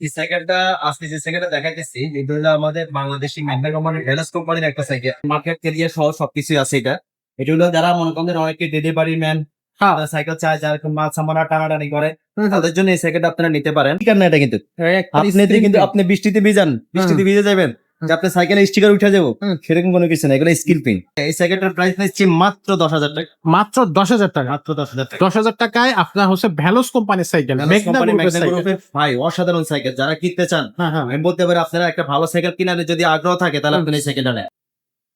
এই সাইকেলটা আজকে যে সাইকেলটা দেখাইতেছি এটা হলো আমাদের বাংলাদেশি ম্যাগনা কোম্পানির এলএস কোম্পানির একটা সাইকেল মার্কেট ক্যারিয়ার সহ সবকিছু আছে এটা। এটা হলো যারা মনে করেন অনেকে ডেলিভারি ম্যান সাইকেল চায় যারা মাল মাছ সামানা টানাটানি করে তাদের জন্য এই সাইকেলটা আপনারা নিতে পারেন। ঠিক না এটা কিন্তু আপনি কিন্তু আপনি বৃষ্টিতে ভিজান বৃষ্টিতে ভিজে যাবেন। যে আপনি সাইকেলে স্টিকার উঠে যাব সেরকম কোনো কিছু না এগুলো স্কিল পিন এই সাইকেলটার প্রাইস নিচ্ছি মাত্র দশ হাজার টাকা। মাত্র দশ হাজার টাকা? মাত্র দশ হাজার টাকা। দশ হাজার টাকায় আপনার হচ্ছে ভ্যালোস কোম্পানির সাইকেল ভাই অসাধারণ সাইকেল যারা কিনতে চান হ্যাঁ হ্যাঁ। আমি বলতে পারি আপনারা একটা ভালো সাইকেল কিনারে যদি আগ্রহ থাকে তাহলে আপনি এই সাইকেলটা নেন।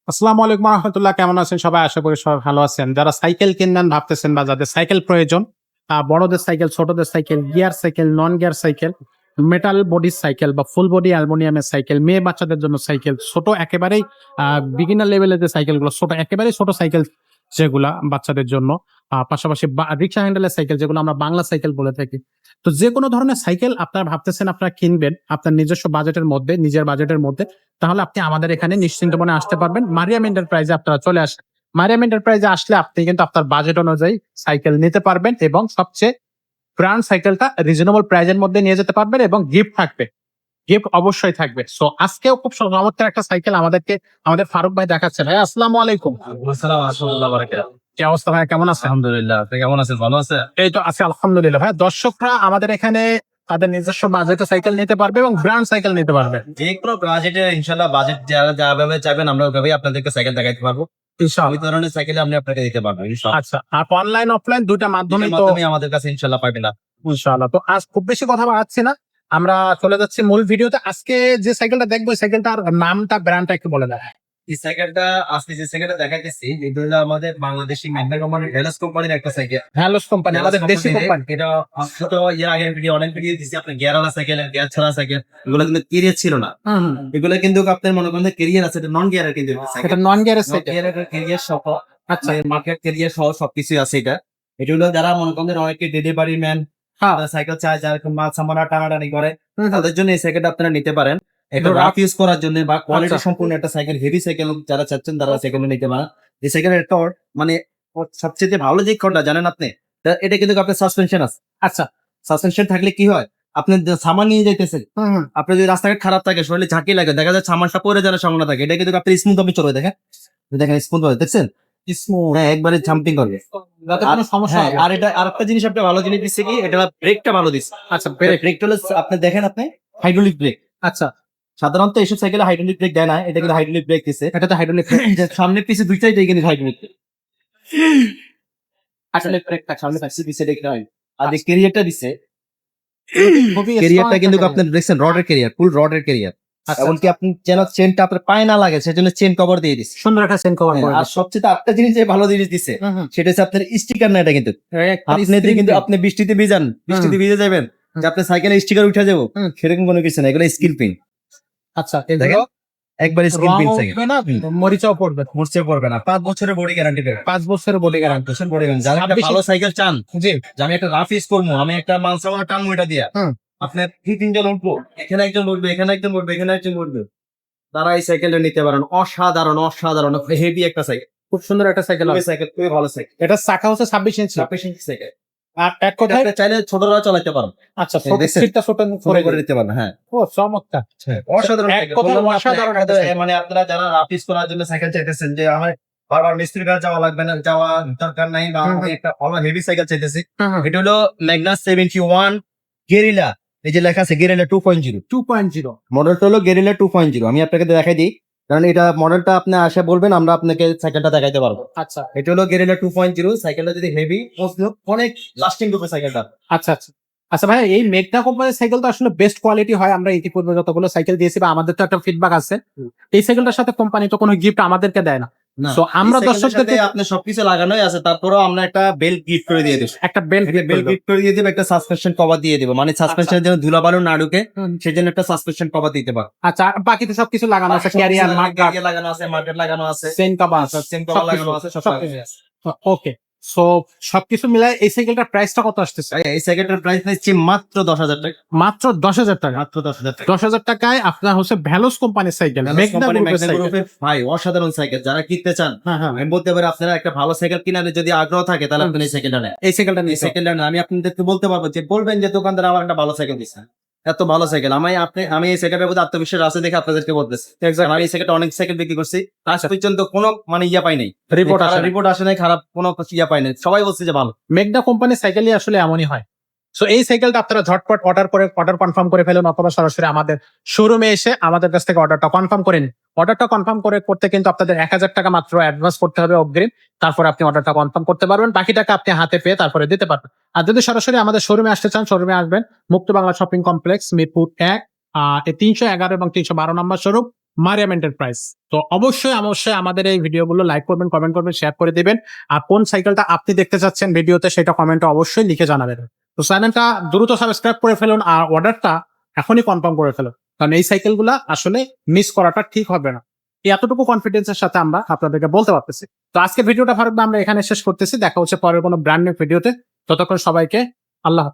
আসসালামু আলাইকুম রহমতুল্লাহ কেমন আছেন সবাই? আশা করি সবাই ভালো আছেন। যারা সাইকেল কিনবেন ভাবতেছেন বা যাদের সাইকেল প্রয়োজন বড়দের সাইকেল ছোটদের cycle gear cycle non gear cycle metal body cycle বা ফুল বডি অ্যালমোনিয়ামের সাইকেল মেয়ে বাচ্চাদের জন্য সাইকেল ছোট একেবারেই বিগিনার লেভেলের যে সাইকেলগুলো ছোট, একেবারেই ছোট সাইকেল যেগুলা বাচ্চাদের জন্য পাশাপাশি রিক্সা হ্যান্ডেলের সাইকেল যেগুলো আমরা বাংলা সাইকেল বলে থাকি। তো যে কোনো ধরনের সাইকেল আপনারা ভাবতেছেন আপনারা কিনবেন, আপনার নিজস্ব বাজেটের মধ্যে, নিজের বাজেটের মধ্যে, তাহলে আপনি আমাদের এখানে নিশ্চিন্ত মনে আসতে পারবেন। মারিয়াম এন্টারপ্রাইজে আপনারা চলে আসেন। মারিয়াম এন্টারপ্রাইজে আসলে আপনি কিন্তু আপনার বাজেট অনুযায়ী সাইকেল নিতে পারবেন এবং সবচেয়ে ব্র্যান্ড সাইকেলটা রিজনেবল প্রাইজের মধ্যে নিয়ে যেতে পারবেন এবং গিফট থাকবে। গিফট অবশ্যই থাকবে। সো আজকেও খুব চমৎকার একটা সাইকেল আমাদেরকে আমাদের ফারুক ভাই দেখাচ্ছে। ভাই আসসালামু আলাইকুম। কি অবস্থা ভাই কেমন আছেন? আলহামদুলিল্লাহ আপনি কেমন আছেন? ভালো আছে এই তো আছে আলহামদুলিল্লাহ। ভাই দর্শকরা আমাদের এখানে তাদের নিজস্ব বাজেটে সাইকেল নিতে পারবে এবং ব্র্যান্ড সাইকেল নিতে পারবে। যে কোনো বাজেটে ইনশাল্লাহ বাজেট যারা যাভাবে চাইবেন আমরা ওইভাবেই আপনাদেরকে সাইকেল দেখাইতে পারব। ওই ধরনের সাইকেল আপনি আপনাকে দিতে পারব আচ্ছা আর অনলাইন অফলাইন দুইটা মাধ্যমে তো আমাদের কাছে ইনশাল্লাহ পাবেন তো আজ খুব বেশি কথা বাড়াচ্ছি না। আমরা চলে যাচ্ছি মূল ভিডিওতে আজকে যে সাইকেলটা দেখব সাইকেলটার নামটা ব্র্যান্ডটা একটু বলে দেয়। এই সাইকেলটা আজকে যে সাইকেলটা দেখাইতেছি এটা হলো আমাদের বাংলাদেশি ম্যাগনা কোম্পানির কোম্পানির একটা সাইকেল হ্যালোস কোম্পানি আমাদের দেশি কোম্পানি এটা ইয়ে আগে ভিডিও অনেক ভিডিও দিছি গিয়ারওয়ালা সাইকেল গিয়ার ছাড়া সাইকেল এগুলো কিন্তু কেরিয়ার ছিল না। এগুলো কিন্তু আপনার মনে করেন কেরিয়ার আছে এটা নন গিয়ারের কিন্তু এটা নন গিয়ারের সাইকেল কেরিয়ার সহ আচ্ছা। মার্কেট কেরিয়ার সহ সবকিছু আছে এটা। এটা হলো যারা মনে করেন অনেকে ডেলিভারি ম্যান হ্যাঁ। সাইকেল একটু মাছ সামানা টানাটানি করে তাদের জন্য এই সাইকেলটা আপনারা নিতে পারেন। একটা রাফ ইউজ করার জন্য বা কোয়ালিটি আচ্ছা। সম্পূর্ণ একটা সাইকেল হেভি সাইকেল যারা চাচ্ছেন তারা সাইকেল নিতে পারেন। এই সাইকেলের একটা মানে সবচেয়ে ভালো যে কোনটা জানেন আপনি? এটা কিন্তু আপনার সাসপেনশন আছে। আচ্ছা। সাসপেনশন থাকলে কি হয়? আপনি সামান নিয়ে যাইতেছেন আপনার যদি রাস্তাঘাট খারাপ থাকে শরীরে ঝাঁকি লাগে দেখা যায় সামানটা পরে যাওয়ার সম্ভাবনা থাকে। এটা কিন্তু আপনি স্মুথ আপনি চলে দেখেন। দেখেন স্মুথ দেখছেন? হ্যাঁ একবারে জাম্পিং করবে। হ্যাঁ। আর এটা আরেকটা জিনিস আপনি ভালো জিনিস দিচ্ছে কি এটা ব্রেকটা ভালো দিচ্ছে। আচ্ছা ব্রেক ব্রেকটা হলো আপনি দেখেন আপনি? হাইড্রোলিক ব্রেক আচ্ছা। সাধারণত এইসব সাইকেলে হাইড্রোলিক ব্রেক দেয় না এটা কিন্তু হাইড্রোলিক ব্রেক দিছে। এটা তো হাইড্রোলিক সামনে পিছে দুইটাই দিয়ে কিন্তু হাইড্রোলিক আসলে ব্রেকটা সামনে পিছে পিছে দেখতে হয়। আর যে দিচ্ছে খুবই কেরিয়ারটা strong কিন্তু আপনার দেখছেন রডের কেরিয়ার ফুল রডের আচ্ছা, এমনকি আপনি যেন চেনটা আপনার পায়ে না লাগে সেজন্য চেন কভার দিয়ে দিচ্ছে সুন্দর একটা চেন কভার করে আর সবচেয়ে একটা জিনিস যে ভালো জিনিস হুম। সেটা হচ্ছে আপনার স্টিকার না এটা কিন্তু আপনি যদি কিন্তু আপনি বৃষ্টিতে ভিজান বৃষ্টিতে ভিজে যাবেন যে আপনি সাইকেলে স্টিকার উঠে যাব সেরকম কোনো কিছু না এগুলো স্কিল পিন আচ্ছা এগুলো একবার সাইকেল না মরিচাও পড়বে। পড়বে না। পাঁচ বছরের বডি গ্যারান্টি দেবে। পাঁচ বছরের বডি গ্যারান্টি বছর বডি গ্যারান্টি যারা একটা ভালো সাইকেল চান জি। যে আমি একটা রাফ ইউজ করব আমি একটা মানসাওয়া টানবো এটা দিয়া আপনার দুই তিনজন উঠবো এখানে একজন উঠবে এখানে একজন উঠবে এখানে একজন উঠবে তারা এই সাইকেলটা নিতে পারেন। অসাধারণ অসাধারণ হেভি একটা সাইকেল খুব সুন্দর একটা সাইকেল সাইকেল খুবই ভালো সাইকেল এটা চাকা হচ্ছে ছাব্বিশ ইঞ্চি ছাব্বিশ ইঞ্চি সাইকেল আর এক কথায় চাইলে ছোটরা চালাতে পারেন। আচ্ছা সিটটা ছোট করে করে দিতে পারেন হ্যাঁ। ও চমৎকার। অসাধারণ এক না, অসাধারণ। মানে আপনারা যারা রাফ ইউজ করার জন্য সাইকেল চাইতেছেন যে আমার বারবার মিস্ত্রির কাছে যাওয়া লাগবে না যাওয়া দরকার নাই বা আমি একটা ভালো হেভি সাইকেল চাইতেছি। এটা হলো ম্যাগনাস সেভেন্টি ওয়ান গেরিলা এই যে লেখা আছে gorilla two point zero two point zero মডেলটা হলো গেরিলা টু পয়েন্ট জিরো আমি আপনাকে দেখাই দিই। কারণ এটা মডেলটা আপনি আসে বলবেন আমরা আপনাকে সাইকেলটা দেখাইতে পারব। আচ্ছা। এটা হলো গেরিলা টু পয়েন্ট জিরো সাইকেলটা যদি হেভি অনেক লাস্টিং করবে সাইকেলটা আচ্ছা আচ্ছা। আচ্ছা ভাই এই মেঘনা কোম্পানির সাইকেল তো আসলে বেস্ট কোয়ালিটি হয় আমরা ইতিপূর্বে যতগুলো সাইকেল দিয়েছি বা আমাদের তো একটা ফিডব্যাক আছে। এই সাইকেলটার সাথে কোম্পানি তো কোনো গিফট আমাদেরকে দেয় না। না আমরা দর্শকদেরকে- সাথে আপনার সবকিছু লাগানোই আছে তারপরেও আমরা একটা বেল্ট গিফট করে দিয়ে দিই একটা বেল্ট বেল্ট গিফট করে দিয়ে দেবো একটা সাসপেনশন কভার দিয়ে দেবো। মানে সাসপেনশনের জন্য ধুলাবালু না ঢুকে সেজন্য একটা সাসপেনশন কভার দিতে পারো। আচ্ছা বাকিতে সবকিছু লাগানো আছে ক্যারিয়ার মার্কার লাগানো আছে মার্কেট লাগানো আছে। সেন কভার আছে। সেন কভার লাগানো আছে সব। ওকে। সো সবকিছু মিলাই এই সাইকেলটার প্রাইসটা কত আসতেছে? এই সাইকেলটার প্রাইস নিচ্ছি মাত্র দশ হাজার টাকা। মাত্র দশ হাজার টাকা? মাত্র দশ হাজার টাকা। দশ হাজার টাকায় আপনার হচ্ছে ভ্যালোস কোম্পানির সাইকেল ভাই অসাধারণ সাইকেল যারা কিনতে চান হ্যাঁ হ্যাঁ। আমি বলতে পারি আপনারা একটা ভালো সাইকেল কিনারে যদি আগ্রহ থাকে তাহলে আপনি এই সাইকেলটা নেন। এই সাইকেলটা নিয়ে সাইকেলটা না আমি আপনাদেরকে বলতে পারব যে বলবেন যে দোকানদার আমার একটা ভালো সাইকেল দিচ্ছে। এত ভালো সাইকেল আমি আপনি আমি এই সাইকেলের প্রতি আত্মবিশ্বাস আছে দেখে আপনাদেরকে বলতেছি। আমি এই সাইকেলটা অনেক সাইকেল বিক্রি করছি। আজ পর্যন্ত কোনো মানে ইয়া পাই নাই। রিপোর্ট আসে রিপোর্ট আসে নাই খারাপ কোনো কিছু ইয়া পাই নাই। সবাই বলছে যে ভালো। মেগনা কোম্পানির সাইকেলই আসলে এমনই হয়। সো এই সাইকেলটা আপনারা ঝটপট অর্ডার করে অর্ডার কনফার্ম করে ফেলুন অথবা সরাসরি আমাদের শোরুমে এসে আমাদের কাছ থেকে অর্ডারটা কনফার্ম করেন অর্ডারটা কনফার্ম করে করতে কিন্তু আপনাদের এক হাজার টাকা মাত্র অ্যাডভান্স করতে হবে অগ্রিম। তারপরে আপনি অর্ডারটা কনফার্ম করতে পারবেন। বাকি টাকা আপনি হাতে পেয়ে তারপরে দিতে পারবেন। আর যদি সরাসরি আমাদের শোরুমে আসতে চান শোরুমে আসবেন। মুক্ত বাংলা শপিং কমপ্লেক্স মিরপুর এক তিনশো এগারো এবং তিনশো বারো নম্বর শোরুম মারিয়াম এন্টারপ্রাইজ তো অবশ্যই অবশ্যই আমাদের এই ভিডিওগুলো লাইক করবেন কমেন্ট করবেন শেয়ার করে দিবেন। আর কোন সাইকেলটা আপনি দেখতে চাচ্ছেন ভিডিওতে সেটা কমেন্টে অবশ্যই লিখে জানাবেন। তো চ্যানেলটা দ্রুত সাবস্ক্রাইব করে ফেলুন আর অর্ডারটা এখনই কনফার্ম করে ফেলুন। কারণ এই সাইকেলগুলো আসলে মিস করাটা ঠিক হবে না। এতটুকু কনফিডেন্সের সাথে আমরা আপনাদেরকে বলতে পারতেছি। তো আজকে ভিডিওটা ফারুক আমরা এখানে শেষ করতেছি। দেখা হচ্ছে পরের কোনো ব্র্যান্ড নিউ ভিডিওতে ততক্ষণ সবাইকে আল্লাহ।